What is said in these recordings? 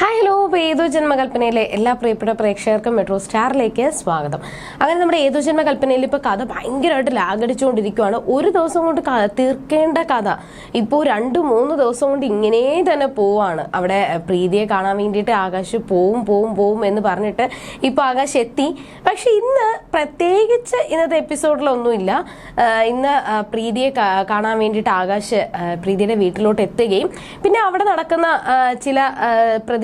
Hi hello ഇപ്പോൾ ഏതോ ജന്മകൽപ്പനയിലെ എല്ലാ പ്രിയപ്പെട്ട പ്രേക്ഷകർക്കും മെട്രോ സ്റ്റാറിലേക്ക് സ്വാഗതം. അങ്ങനെ നമ്മുടെ ഏതോ ജന്മകൽപ്പനയിൽ ഇപ്പോൾ കഥ ഭയങ്കരമായിട്ട് ലാഗടിച്ചുകൊണ്ടിരിക്കുകയാണ് ഒരു ദിവസം കൊണ്ട് തീർക്കേണ്ട കഥ. ഇപ്പോൾ രണ്ട് മൂന്ന് ദിവസം കൊണ്ട് ഇങ്ങനെ തന്നെ പോവാണ്. അവിടെ പ്രീതിയെ കാണാൻ വേണ്ടിയിട്ട് ആകാശ് പോവും പോവും പോവും എന്ന് പറഞ്ഞിട്ട് ഇപ്പോൾ ആകാശ് എത്തി. പക്ഷെ ഇന്ന് പ്രത്യേകിച്ച് ഇന്നത്തെ എപ്പിസോഡിലൊന്നുമില്ല. ഇന്ന് പ്രീതിയെ കാണാൻ വേണ്ടിയിട്ട് ആകാശ് പ്രീതിയുടെ വീട്ടിലോട്ട് എത്തുകയും പിന്നെ അവിടെ നടക്കുന്ന ചില ആ,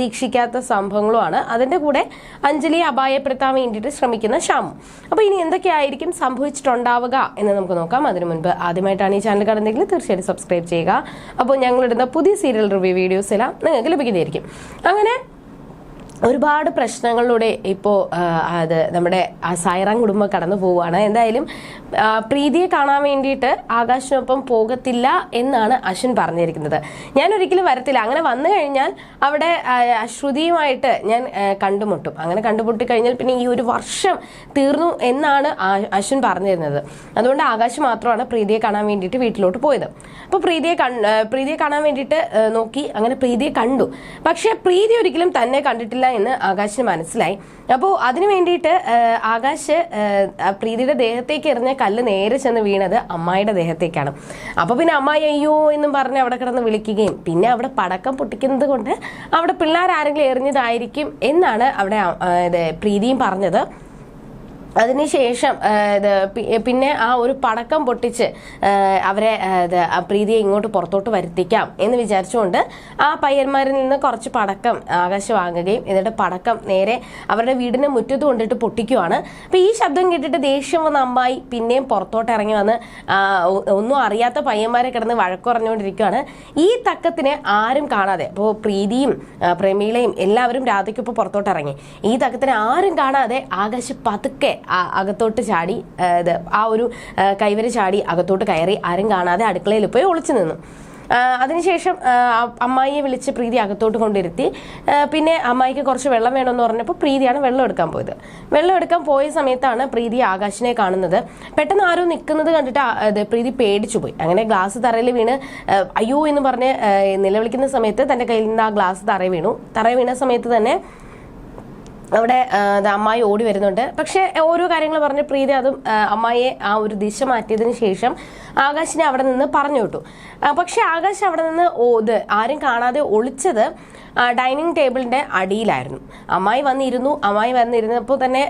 പ്രതീക്ഷിക്കാത്ത സംഭവങ്ങളുമാണ്. അതിന്റെ കൂടെ അഞ്ജലി അപായപ്പെടുത്താൻ വേണ്ടിയിട്ട് ശ്രമിക്കുന്ന ശ്യാമു. അപ്പോൾ ഇനി എന്തൊക്കെയായിരിക്കും സംഭവിച്ചിട്ടുണ്ടാവുക എന്ന് നമുക്ക് നോക്കാം. അതിനു മുൻപ് ആദ്യമായിട്ടാണ് ഈ ചാനൽ കാണുന്നതെങ്കിൽ തീർച്ചയായിട്ടും സബ്സ്ക്രൈബ് ചെയ്യുക. അപ്പോൾ ഞങ്ങളിടുന്ന പുതിയ സീരിയൽ റിവ്യൂ വീഡിയോസ് എല്ലാം നിങ്ങൾക്ക് ലഭിക്കുന്നതായിരിക്കും. അങ്ങനെ ഒരുപാട് പ്രശ്നങ്ങളിലൂടെ ഇപ്പോൾ അത് നമ്മുടെ സായിറാം കുടുംബം കടന്നു പോവുകയാണ്. എന്തായാലും പ്രീതിയെ കാണാൻ വേണ്ടിയിട്ട് ആകാശിനൊപ്പം പോകത്തില്ല എന്നാണ് അശ്വിൻ പറഞ്ഞിരിക്കുന്നത്. ഞാൻ ഒരിക്കലും വരത്തില്ല. അങ്ങനെ വന്നു കഴിഞ്ഞാൽ അവിടെ അശ്രുതിയുമായിട്ട് ഞാൻ കണ്ടുമുട്ടും. അങ്ങനെ കണ്ടുമുട്ടി കഴിഞ്ഞാൽ പിന്നെ ഈ ഒരു വർഷം തീർന്നു എന്നാണ് അശ്വിൻ പറഞ്ഞിരുന്നത്. അതുകൊണ്ട് ആകാശ് മാത്രമാണ് പ്രീതിയെ കാണാൻ വേണ്ടിയിട്ട് വീട്ടിലോട്ട് പോയത്. അപ്പോൾ പ്രീതിയെ പ്രീതിയെ കാണാൻ വേണ്ടിയിട്ട് നോക്കി. അങ്ങനെ പ്രീതിയെ കണ്ടു. പക്ഷേ പ്രീതി ഒരിക്കലും തന്നെ കണ്ടിട്ടില്ല എന്ന് ആകാശിന് മനസ്സിലായി. അപ്പോൾ അതിനു വേണ്ടിയിട്ട് ആകാശ് പ്രീതിയുടെ ദേഹത്തേക്ക് എറിഞ്ഞ കല്ല് നേരെ ചെന്ന് വീണത് അമ്മായിയുടെ ദേഹത്തേക്കാണ്. അപ്പോൾ പിന്നെ അമ്മായി അയ്യോ എന്നും പറഞ്ഞ് അവിടെ കിടന്ന് വിളിക്കുകയും പിന്നെ അവിടെ പടക്കം പൊട്ടിക്കുന്നത് കൊണ്ട് അവിടെ പിള്ളേരാരെങ്കിലും എറിഞ്ഞതായിരിക്കും എന്നാണ് അവിടെ പ്രീതിയും പറഞ്ഞത്. അതിനുശേഷം പിന്നെ ആ ഒരു പടക്കം പൊട്ടിച്ച് അവരെ പ്രീതിയെ ഇങ്ങോട്ട് പുറത്തോട്ട് വരുത്തിക്കാം എന്ന് വിചാരിച്ചുകൊണ്ട് ആ പയ്യന്മാരിൽ നിന്ന് കുറച്ച് പടക്കം ആകാശം വാങ്ങുകയും എന്നിട്ട് പടക്കം നേരെ അവരുടെ വീടിന് മുറ്റത്ത് കൊണ്ടിട്ട് പൊട്ടിക്കുവാണ്. അപ്പൊ ഈ ശബ്ദം കേട്ടിട്ട് ദേഷ്യം വന്ന അമ്മായി പിന്നെയും പുറത്തോട്ട് ഇറങ്ങി വന്ന് ഒന്നും അറിയാത്ത പയ്യന്മാരെ കിടന്ന് വഴക്കുറഞ്ഞുകൊണ്ടിരിക്കുകയാണ് ഈ തക്കത്തിന് ആരും കാണാതെ അപ്പോൾ പ്രീതിയും പ്രമീളയും എല്ലാവരും രാധയ്ക്കൊപ്പം പുറത്തോട്ട് ഇറങ്ങി. ഈ തക്കത്തിന് ആരും കാണാതെ ആകാശ് പതുക്കെ അകത്തോട്ട് ചാടി ആ, ഒരു കൈവര ചാടി അകത്തോട്ട് കയറി ആരും കാണാതെ അടുക്കളയിൽ പോയി ഒളിച്ചു നിന്നു. അതിനുശേഷം അമ്മായിയെ വിളിച്ച് പ്രീതി അകത്തോട്ട് കൊണ്ടിരുത്തി പിന്നെ അമ്മായിക്ക് കുറച്ച് വെള്ളം വേണമെന്ന് പറഞ്ഞപ്പോൾ പ്രീതിയാണ് വെള്ളം എടുക്കാൻ പോയത്. വെള്ളം എടുക്കാൻ പോയ സമയത്താണ് പ്രീതി ആകാശിനെ കാണുന്നത്. പെട്ടെന്ന് ആരോ നിൽക്കുന്നത് കണ്ടിട്ട് അത് പ്രീതി പേടിച്ചു പോയി. അങ്ങനെ ഗ്ലാസ് തറയിൽ വീണ് അയ്യോ എന്ന് പറഞ്ഞ് നിലവിളിക്കുന്ന സമയത്ത് തന്റെ കയ്യിൽ നിന്ന് ആ ഗ്ലാസ് തറ വീണു. തറ വീണ സമയത്ത് തന്നെ അവിടെ അമ്മായി ഓടി വരുന്നുണ്ട്. പക്ഷെ ഓരോ കാര്യങ്ങൾ പറഞ്ഞ് പ്രീതി അതും അമ്മായിയെ ആ ഒരു ദിശ മാറ്റിയതിന് ശേഷം ആകാശിനെ അവിടെ നിന്ന് പറഞ്ഞു വിട്ടു. പക്ഷെ ആകാശ് അവിടെ നിന്ന് ഇത് ആരും കാണാതെ ഒളിച്ചത് ഡൈനിങ് ടേബിളിന്റെ അടിയിലായിരുന്നു. അമ്മായി വന്നിരുന്നു അമ്മായി വന്നിരുന്നപ്പോൾ തന്നെ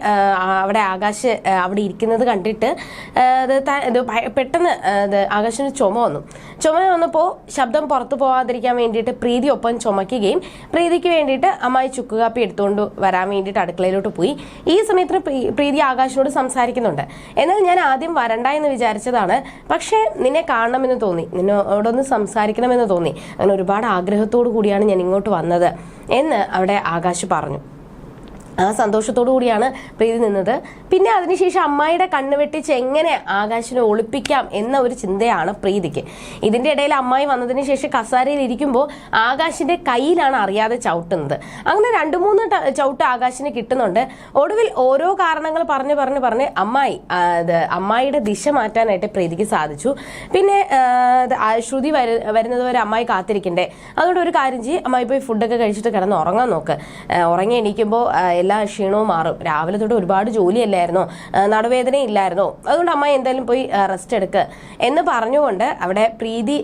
അവിടെ ആകാശ് അവിടെ ഇരിക്കുന്നത് കണ്ടിട്ട് ഇത് പെട്ടെന്ന് ആകാശിന് ചുമ വന്നു. ചുമ വന്നപ്പോൾ ശബ്ദം പുറത്തു പോകാതിരിക്കാൻ വേണ്ടിയിട്ട് പ്രീതി ഒപ്പം ചുമക്കുകയും പ്രീതിക്ക് വേണ്ടിയിട്ട് അമ്മായി ചുക്കുകാപ്പി എടുത്തുകൊണ്ട് വരാൻ വേണ്ടിയിട്ട് അടുക്കളയിലോട്ട് പോയി. ഈ സമയത്ത് പ്രീതി ആകാശിനോട് സംസാരിക്കുന്നുണ്ട്. എന്നാൽ ഞാൻ ആദ്യം വരണ്ട എന്ന് വിചാരിച്ചതാണ്. പക്ഷേ നിന്നെ കാണണമെന്ന് തോന്നി. നിന്നോടൊന്ന് സംസാരിക്കണമെന്ന് തോന്നി. അങ്ങനെ ഒരുപാട് ആഗ്രഹത്തോടു കൂടിയാണ് ഞാൻ ഇങ്ങോട്ട് വന്നത് എന്ന് അവിടെ ആകാശ് പറഞ്ഞു. ആ സന്തോഷത്തോടു കൂടിയാണ് പ്രീതി നിന്നത്. പിന്നെ അതിനുശേഷം അമ്മായിയുടെ കണ്ണ് വെട്ടിച്ച് എങ്ങനെ ആകാശിനെ ഒളിപ്പിക്കാം എന്ന ഒരു ചിന്തയാണ് പ്രീതിക്ക്. ഇതിന്റെ ഇടയിൽ അമ്മായി വന്നതിന് ശേഷം കസാരയിൽ ഇരിക്കുമ്പോൾ ആകാശിന്റെ കയ്യിലാണ് അറിയാതെ ചവിട്ടുന്നത്. അങ്ങനെ രണ്ട് മൂന്ന് ചവിട്ട് ആകാശിന് കിട്ടുന്നുണ്ട്. ഒടുവിൽ ഓരോ കാരണങ്ങൾ പറഞ്ഞ് പറഞ്ഞ് പറഞ്ഞ് അമ്മായി അമ്മായിയുടെ ദിശ മാറ്റാനായിട്ട് പ്രീതിക്ക് സാധിച്ചു. പിന്നെ ശ്രുതി വരു വരുന്നത് വരെ അമ്മായി കാത്തിരിക്കണ്ടേ? അതുകൊണ്ട് ഒരു കാര്യം ചെയ്യും. അമ്മായി പോയി ഫുഡൊക്കെ കഴിച്ചിട്ട് കിടന്ന് ഉറങ്ങാൻ നോക്ക്. ഉറങ്ങി എണീക്കുമ്പോൾ എല്ലാ ക്ഷീണവും മാറും. രാവിലെ തൊട്ട് ഒരുപാട് ജോലിയല്ലായിരുന്നോ? നടുവേദന ഇല്ലായിരുന്നോ അതുകൊണ്ട് അമ്മായി എന്തായാലും പോയി റെസ്റ്റ് എടുക്ക് എന്ന് പറഞ്ഞുകൊണ്ട് അവിടെ പ്രീതി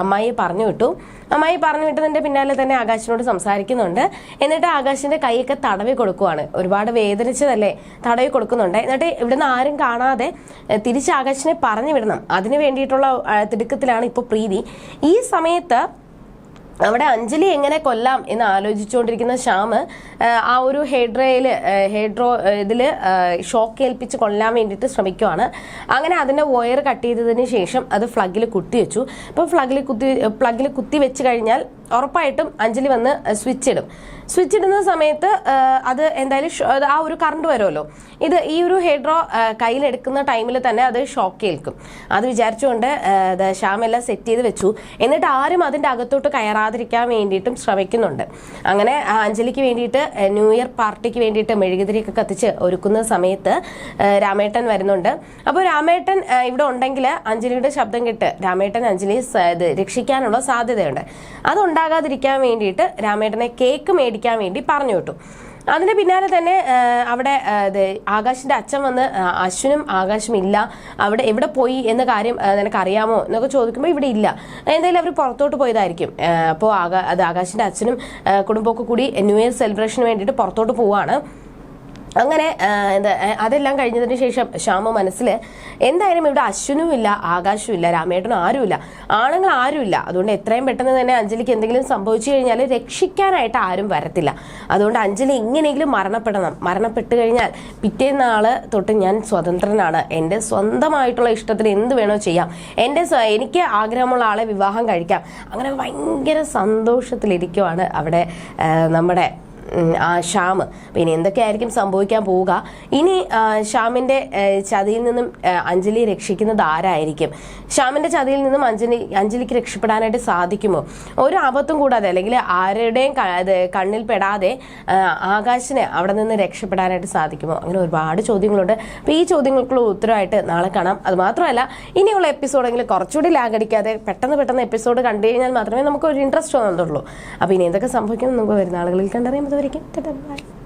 അമ്മായി പറഞ്ഞു വിട്ടു. അമ്മായി പറഞ്ഞു വിട്ടതിന്റെ പിന്നാലെ തന്നെ ആകാശിനോട് സംസാരിക്കുന്നുണ്ട്. എന്നിട്ട് ആകാശിന്റെ കൈയൊക്കെ തടവി കൊടുക്കുവാണ്. ഒരുപാട് വേദനിച്ചതല്ലേ? തടവി കൊടുക്കുന്നുണ്ട്. എന്നിട്ട് ഇവിടുന്ന് ആരും കാണാതെ തിരിച്ച് ആകാശിനെ പറഞ്ഞു വിടണം. അതിന് വേണ്ടിയിട്ടുള്ള തിടുക്കത്തിലാണ് ഇപ്പോൾ പ്രീതി. ഈ സമയത്ത് അവിടെ അഞ്ജലി എങ്ങനെ കൊല്ലാം എന്ന് ആലോചിച്ചുകൊണ്ടിരിക്കുന്ന ശ്യാമ് ആ, ഒരു ഹെഡ്രയിൽ ഹെഡ്രോ ഇതിൽ ഷോക്ക് ഏൽപ്പിച്ച് കൊല്ലാൻ വേണ്ടിയിട്ട് ശ്രമിക്കുവാണ്. അങ്ങനെ അതിന്റെ വയർ കട്ട് ചെയ്തതിന് ശേഷം അത് ഫ്ലഗിൽ കുത്തിവെച്ചു അപ്പോൾ ഫ്ലഗിൽ കുത്തി പ്ലഗിൽ കുത്തി വെച്ച് കഴിഞ്ഞാൽ ഉറപ്പായിട്ടും അഞ്ജലി വന്ന് സ്വിച്ച് ഇടും. സ്വിച്ച് ഇടുന്ന സമയത്ത് അത് എന്തായാലും ആ ഒരു കറണ്ട് വരുമല്ലോ. ഇത് ഈ ഒരു ഹെഡ്രോ കയ്യിലെടുക്കുന്ന ടൈമിൽ തന്നെ അത് ഷോക്ക് ഏൽക്കും. അത് വിചാരിച്ചുകൊണ്ട് ശ്യാമെല്ലാം സെറ്റ് ചെയ്ത് വെച്ചു. എന്നിട്ട് ആരും അതിന്റെ അകത്തോട്ട് കയറാതിരിക്കാൻ വേണ്ടിയിട്ടും ശ്രമിക്കുന്നുണ്ട്. അങ്ങനെ അഞ്ജലിക്ക് വേണ്ടിയിട്ട് ന്യൂ ഇയർ പാർട്ടിക്ക് വേണ്ടിയിട്ട് മെഴുകുതിരിയൊക്കെ കത്തിച്ച് ഒരുക്കുന്ന സമയത്ത് രാമേട്ടൻ വരുന്നുണ്ട്. അപ്പോൾ രാമേട്ടൻ ഇവിടെ ഉണ്ടെങ്കിൽ അഞ്ജലിയുടെ ശബ്ദം കേട്ട് രാമേട്ടൻ അഞ്ജലിയെ രക്ഷിക്കാനുള്ള സാധ്യതയുണ്ട്. അതുണ്ടാകാതിരിക്കാൻ വേണ്ടിയിട്ട് രാമേട്ടനെ കേക്ക് മേടിക്കാൻ മേടിക്കാൻ വേണ്ടി പറഞ്ഞു വിട്ടു. അതിന് പിന്നാലെ തന്നെ അവിടെ ആകാശിന്റെ അച്ഛൻ വന്ന് അശ്വനും ആകാശും ഇല്ല. അവിടെ എവിടെ പോയി എന്ന കാര്യം നിനക്കറിയാമോ എന്നൊക്കെ ചോദിക്കുമ്പോൾ ഇവിടെ ഇല്ല. എന്തായാലും അവർ പുറത്തോട്ട് പോയതായിരിക്കും. അപ്പോൾ ആകാ അത് ആകാശിന്റെ അച്ഛനും കുടുംബമൊക്കെ കൂടി ന്യൂ ഇയർ സെലിബ്രേഷന് വേണ്ടിയിട്ട് പുറത്തോട്ട് പോവാണ്. അങ്ങനെ എന്താ അതെല്ലാം കഴിഞ്ഞതിന് ശേഷം ശ്യാമ മനസ്സിൽ എന്തായാലും ഇവിടെ അശ്വിനും ഇല്ല ആകാശവും ഇല്ല രാമേട്ടനും ആരുമില്ല. ആണുങ്ങൾ ആരുമില്ല. അതുകൊണ്ട് എത്രയും പെട്ടെന്ന് തന്നെ അഞ്ജലിക്ക് എന്തെങ്കിലും സംഭവിച്ചു കഴിഞ്ഞാൽ രക്ഷിക്കാനായിട്ട് ആരും വരത്തില്ല. അതുകൊണ്ട് അഞ്ജലി ഇങ്ങനെയെങ്കിലും മരണപ്പെടണം. മരണപ്പെട്ട് കഴിഞ്ഞാൽ പിറ്റേന്നാൾ തൊട്ട് ഞാൻ സ്വതന്ത്രനാണ്. എന്റെ സ്വന്തമായിട്ടുള്ള ഇഷ്ടത്തിന് എന്ത് വേണോ ചെയ്യാം. എന്റെ എനിക്ക് ആഗ്രഹമുള്ള ആളെ വിവാഹം കഴിക്കാം. അങ്ങനെ ഭയങ്കര സന്തോഷത്തിലിരിക്കുവാണ് അവിടെ നമ്മുടെ ഷ്യാം പിന്നെ എന്തൊക്കെയായിരിക്കും സംഭവിക്കാൻ പോവുക? ഇനി ആ, ഷ്യാമിന്റെ ചതിയിൽ നിന്നും അഞ്ജലി രക്ഷിക്കുന്നത് ആരായിരിക്കും? ഷ്യാമിന്റെ ചതിയിൽ നിന്നും അഞ്ജലി അഞ്ജലിക്ക് രക്ഷപ്പെടാനായിട്ട് സാധിക്കുമോ? ഒരു ആപത്തും കൂടാതെ അല്ലെങ്കിൽ ആരുടെയും കണ്ണിൽ പെടാതെ ആ, ആകാശിനെ അവിടെ നിന്ന് രക്ഷപ്പെടാനായിട്ട് സാധിക്കുമോ? അങ്ങനെ ഒരുപാട് ചോദ്യങ്ങളുണ്ട്. അപ്പോൾ ഈ ചോദ്യങ്ങൾക്കുള്ള ഉത്തരവായിട്ട് നാളെ കാണാം. അതുമാത്രമല്ല ഇനിയുള്ള എപ്പിസോഡെങ്കിലും കുറച്ചുകൂടി ലാഗടിക്കാതെ പെട്ടെന്ന് പെട്ടെന്ന് എപ്പിസോഡ് കണ്ടു കഴിഞ്ഞാൽ മാത്രമേ നമുക്ക് ഒരു ഇൻട്രസ്റ്റ് തോന്നുന്നുള്ളൂ അപ്പോൾ ഇനി എന്തൊക്കെ സംഭവിക്കും നമുക്ക് വരുന്ന ആളുകളിൽ കണ്ടറിയുമ്പോൾ ബൈ